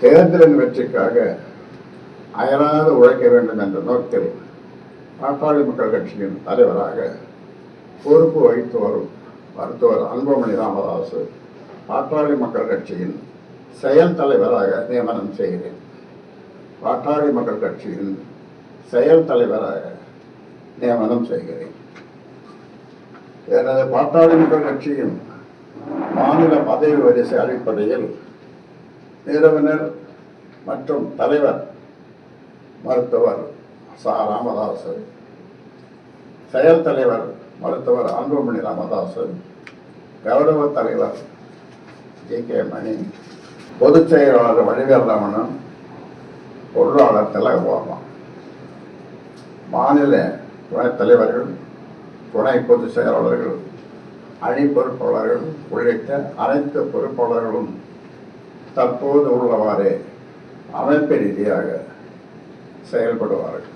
தேர்தலின் வெற்றிக்காக அயராது உழைக்க வேண்டும் என்ற நோக்கில் பாட்டாளி மக்கள் கட்சியின் தலைவராக பொறுப்பு வகித்து வரும் மருத்துவர் அன்புமணி ராமதாசு பாட்டாளி மக்கள் கட்சியின் செயல் தலைவராக நியமனம் செய்கிறேன். பாட்டாளி மக்கள் கட்சியின் செயல் தலைவராக நியமனம் செய்கிறேன். எனது பாட்டாளி மக்கள் கட்சியின் மாநில பதவி வரிசை அடிப்படையில் நிறுவனர் மற்றும் தலைவர் மருத்துவர் சா. ராமதாஸ் செயல் தலைவர் மருத்துவர் அன்புமணி ராமதாஸ் கௌரவ தலைவர் ஜி. கே. மணி பொதுச் செயலாளர் வடிவேல் ரமணன் பொருளாளர் திலகபாமா மாநில துணைத் தலைவர்கள் துணை பொதுச் செயலாளர்கள் அணி பொறுப்பாளர்கள் உள்ளிட்ட அனைத்து பொறுப்பாளர்களும் தற்போது உள்ளவாறே அமைப்பு ரீதியாக செயல்படுவார்கள்.